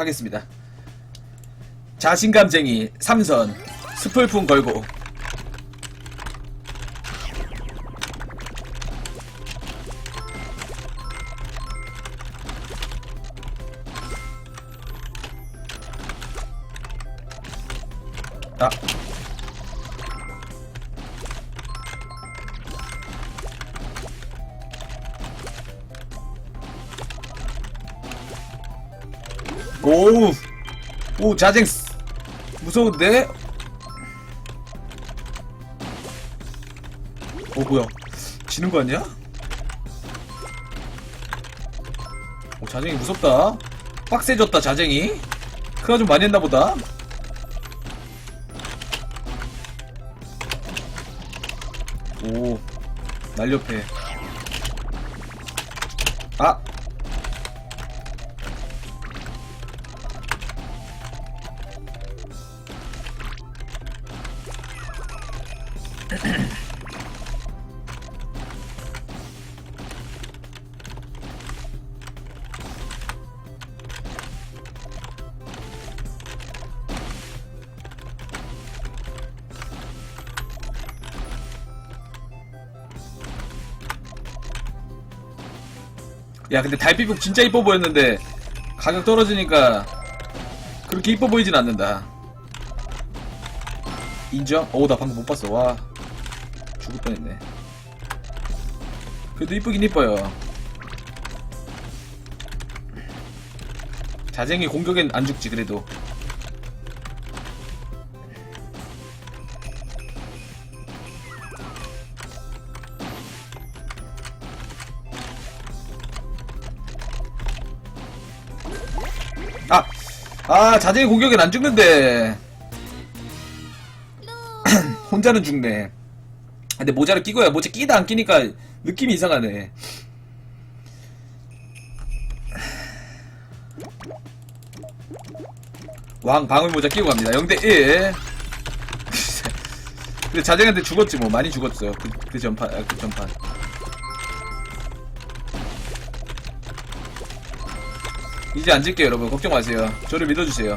하겠습니다. 자신감쟁이 삼선 스플풍 걸고 쓰- 무서운데? 어 뭐야? 지는 거 아니야? 오 자쟁이 무섭다. 빡세졌다 자쟁이. 그가 좀 많이 했나 보다. 오 날렵해 야 근데 달빛국 진짜 이뻐 보였는데 가격 떨어지니까 그렇게 이뻐 보이진 않는다. 인정? 어우 나 방금 못 봤어. 와 죽을 뻔했네. 그래도 이쁘긴 이뻐요. 자쟁이 공격엔 안 죽지 그래도 아, 자쟁이 공격엔 안 죽는데. 혼자는 죽네. 근데 모자를 끼고야. 모자 끼다 안 끼니까 느낌이 이상하네. 왕 방울 모자 끼고 갑니다. 0대 1. 근데 자쟁한테 죽었지 뭐. 많이 죽었어요. 그, 그 전판, 아, 그 전판. 이제 앉을게요, 여러분. 걱정 마세요. 저를 믿어주세요.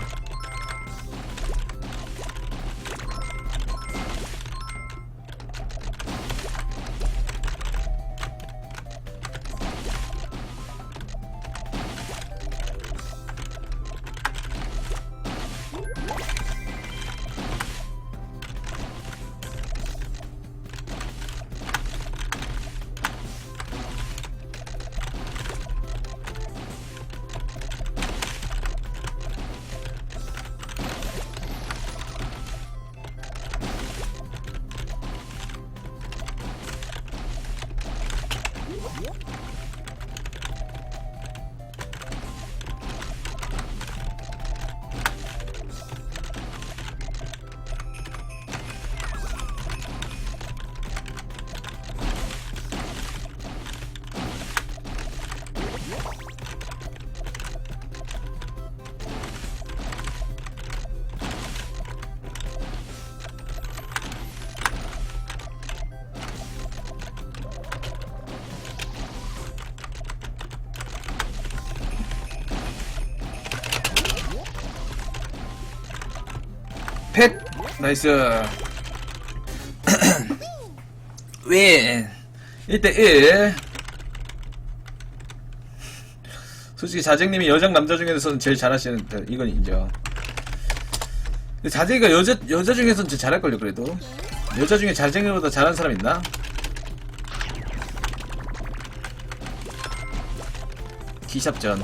나이스. 윈! 1대1. 솔직히 자쟁님이 여장 남자 중에서는 제일 잘하시는, 데 이건 인정. 근데 자쟁이가 여자, 여자 중에서는 제일 잘할걸요, 그래도. 여자 중에 자쟁이보다 잘하는 사람 있나? 기샵전.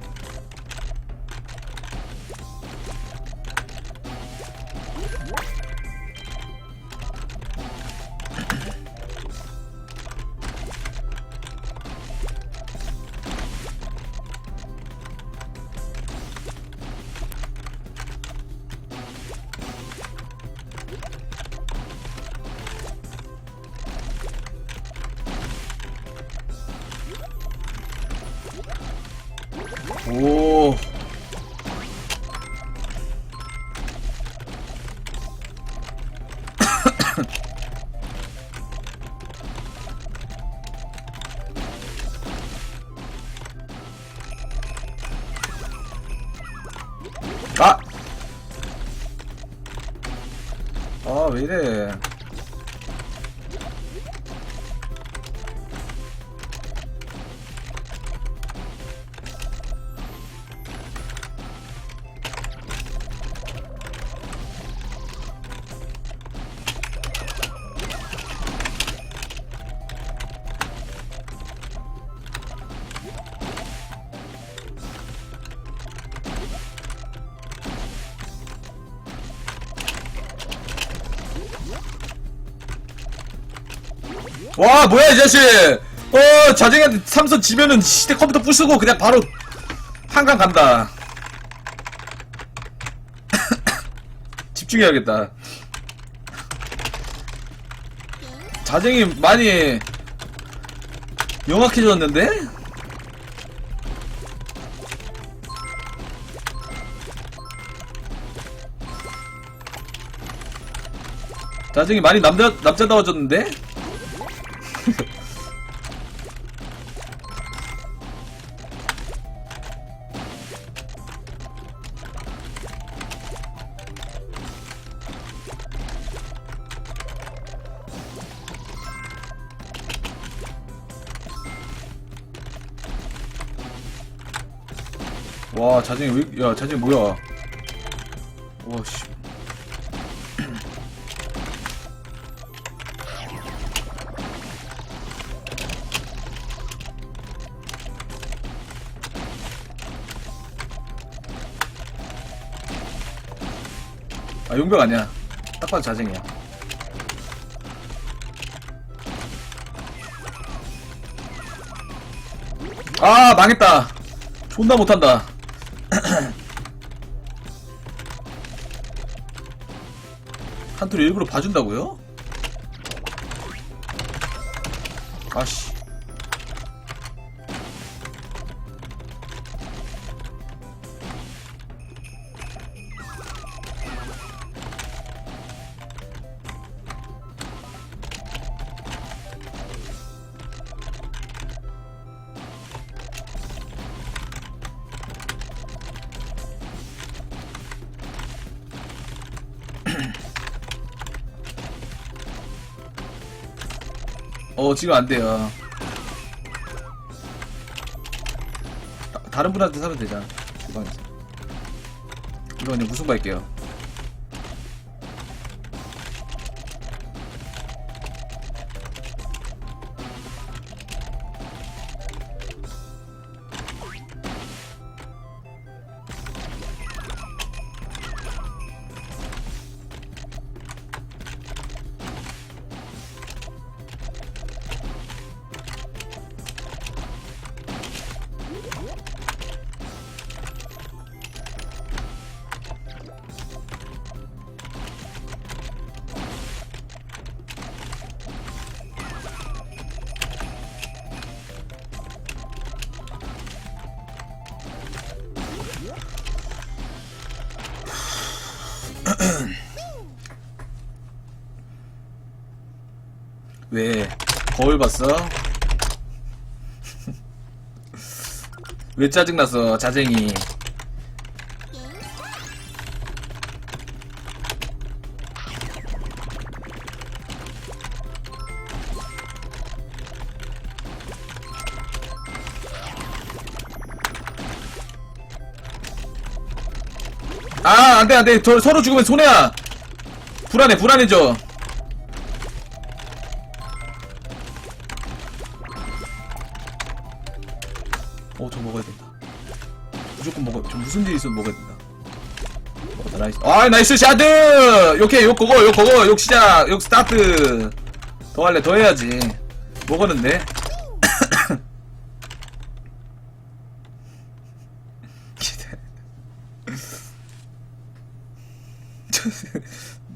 아! 아, 왜 이래. 와 뭐야 이 자식 어 자쟁이한테 삼선 지면은 시대 컴퓨터 부수고 그냥 바로 한강 간다 집중해야겠다 자쟁이 많이 영악해졌는데? 자쟁이 많이 남자 남자다워졌는데? 와 자쟁이 왜? 야 자쟁이 뭐야? 와씨. 아 용병 아니야. 딱 봐도 자쟁이야. 아 망했다. 존나 못한다. 한투를 일부러 봐준다고요? 아씨. 어 지금 안 돼요. 다, 다른 분한테 사도 되잖아. 주방에서. 이거 그냥 무슨 할게요. 왜 거울 봤어? 왜 짜증났어 자쟁이 아 안돼 안돼 저 서로 죽으면 손해야 불안해 불안해져 어, 저 먹어야 된다. 무조건 먹어. 저 무슨 일이 있어도 먹어야 된다. 먹었다, 나이스. 아, 나이스 샤드! 오케이, 욕 그거, 욕 그거, 욕 시작, 욕 스타트. 더 할래, 더 해야지. 먹었는데. 기대. 저,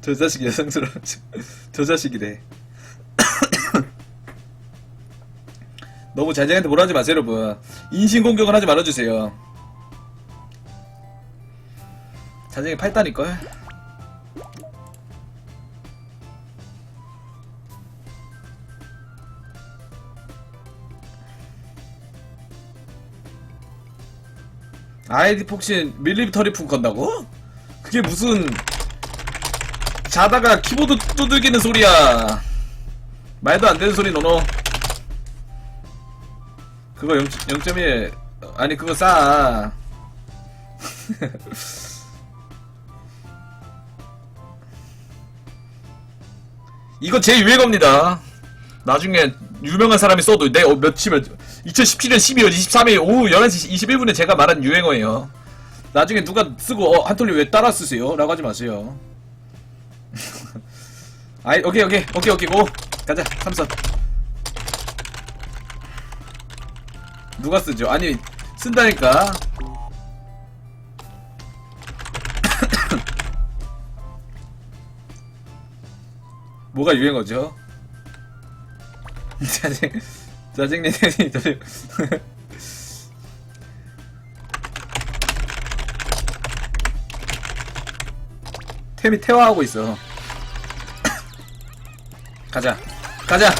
저 자식 여성스러워. 저, 저 자식이래. 너무 자쟁한테 뭐라 하지 마세요, 여러분. 인신공격은 하지 말아주세요. 자쟁이 팔다니걸? 아이디 폭신 밀리터리 품 건다고? 그게 무슨 자다가 키보드 두들기는 소리야. 말도 안 되는 소리 노노. 그거 0, 0.1 아니 그거 싸. 이거 제 유행어입니다. 나중에 유명한 사람이 써도 내 어, 며칠 2017년 12월 23일 오후 11시 21분에 제가 말한 유행어예요. 나중에 누가 쓰고 어 한톨리 왜 따라 쓰세요? 라고 하지 마세요. 아이 오케이 오케이. 오케이 오케이. 고 가자. 삼선. 누가 쓰죠? 아니 쓴다니까. 뭐가 유행어죠? 짜증 짜증내 짜증 짜증. 템이 태화하고 있어 가자. 가자.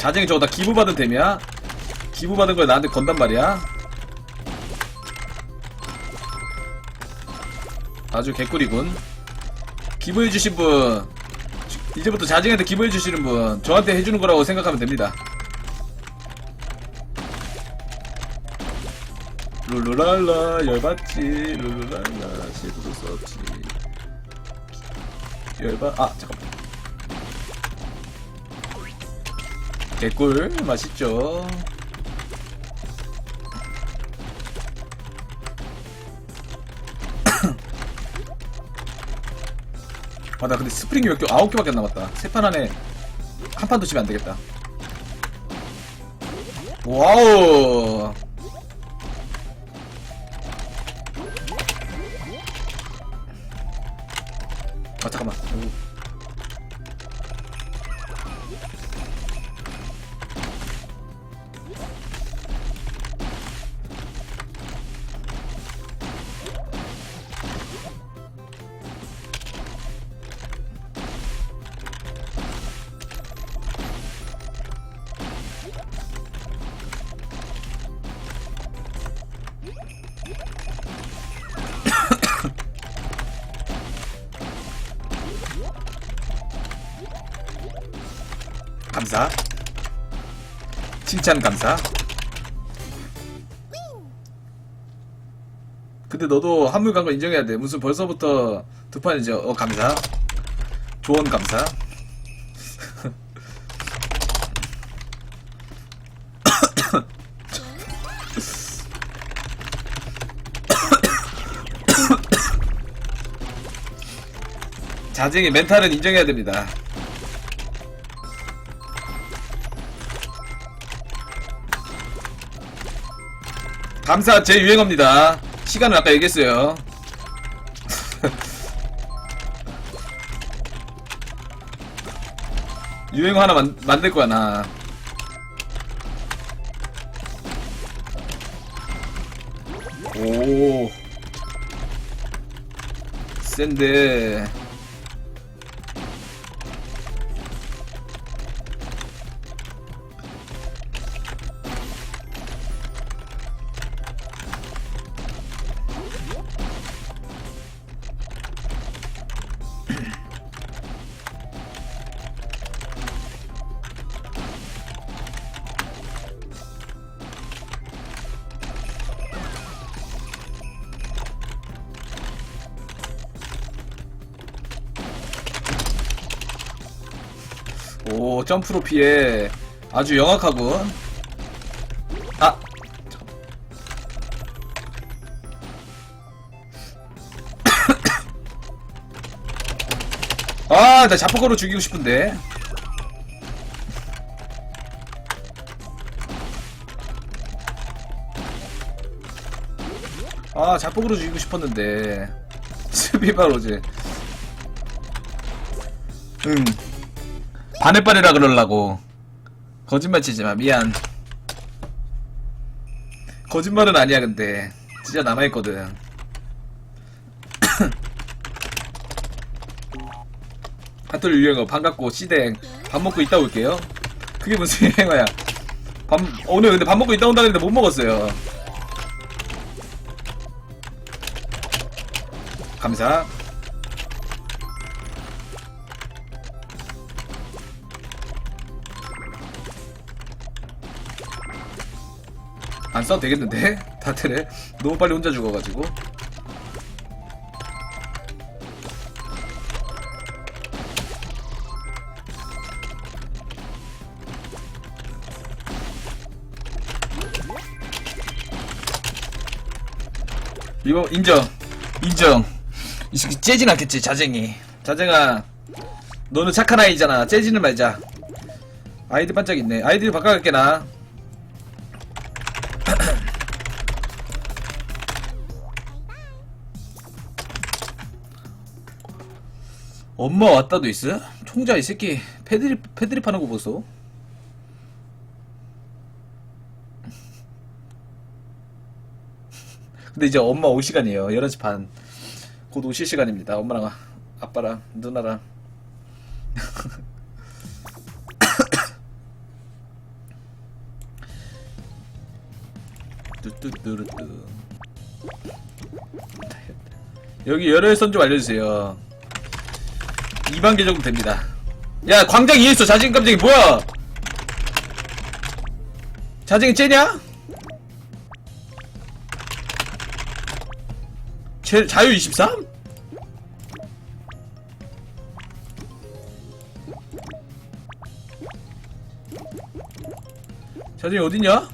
자쟁이 저거 다 기부받은 템이야. 기부받은 걸 나한테 건단 말이야. 아주 개꿀이군. 기부해주신 분. 이제부터 자쟁한테 기부해주시는 분 저한테 해주는 거라고 생각하면 됩니다. 룰루랄라 열받지. 룰루랄라 실수도 썼지 열받 아 잠깐만. 개꿀 맛있죠? 아 나 근데 스프링이 몇 개, 아홉 개밖에 안 남았다. 세 판 안에 한 판도 치면 안 되겠다. 와우 감사. 칭찬 감사. 근데 너도 한물 간 거 인정해야 돼. 무슨 벌써부터 두 판이지? 어 감사. 조언 감사. 자쟁이 멘탈은 인정해야 됩니다 감사 제 유행어입니다. 시간을 아까 얘기했어요. 유행어 하나 만, 만들 거야 나. 오. 센데. 오 점프로 피해 아주 영악하군 아 아, 나 자폭으로 죽이고 싶은데. 아, 자폭으로 죽이고 싶었는데. 스비바로즈. 응. 바네바네라 그러려고. 거짓말 치지 마. 미안. 거짓말은 아니야, 근데. 진짜 남아있거든. 핫돌 유행어 반갑고 시댕 밥 먹고 있다 올게요. 그게 무슨 유행어야? 밥 오늘 근데 밥 먹고 있다 온다 그랬는데 못 먹었어요. 감사. 안 써도 되겠는데? 다트를 너무 빨리 혼자 죽어가지고. 이거 인정. 인정. 이 새끼 째진 않겠지 자쟁이. 자쟁아 너는 착한 아이잖아. 째지는 말자. 아이디 반짝 있네. 아이디를 바꿔갈게 나 엄마 왔다도 있어? 총자 이 새끼 패드립 패드립 하는 거 보소. 근데 이제 엄마 올 시간이에요. 11시 반. 곧 오실 시간입니다. 엄마랑 아- 아빠랑 누나랑. 뚜뚜뚜루뚜. 여기 열혈선 좀 알려주세요 2만 개 정도 됩니다 야 광장 이해 있어 자진 깜짝이 뭐야 자쟁이 째냐? 제, 자유 23? 자쟁이 어딨냐?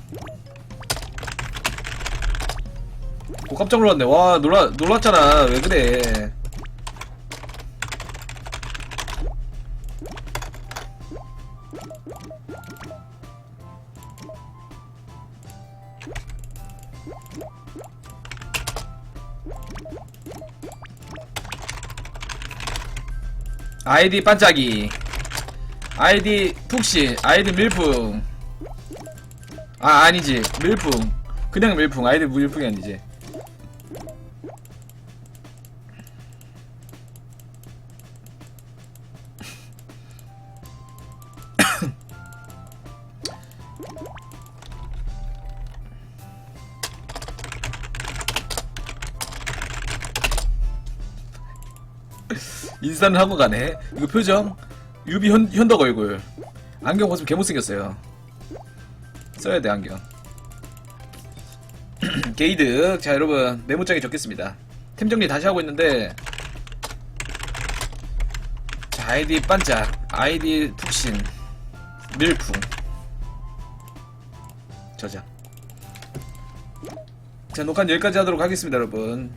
오 깜짝 놀랐네 와 놀라, 놀랐잖아 왜 그래 아이디 반짝이. 아이디 푹신. 아이디 밀풍. 아 아니지. 밀풍. 그냥 밀풍. 아이디 밀풍이 아니지 인사는 하고 가네. 이거 표정. 유비 현, 현덕 얼굴. 안경 벗으면 개못생겼어요. 써야 돼, 안경. 게이득. 자, 여러분. 메모장에 적겠습니다. 템 정리 다시 하고 있는데. 자, 아이디 반짝. 아이디 푹신. 밀풍. 저장. 자, 녹화는 여기까지 하도록 하겠습니다, 여러분.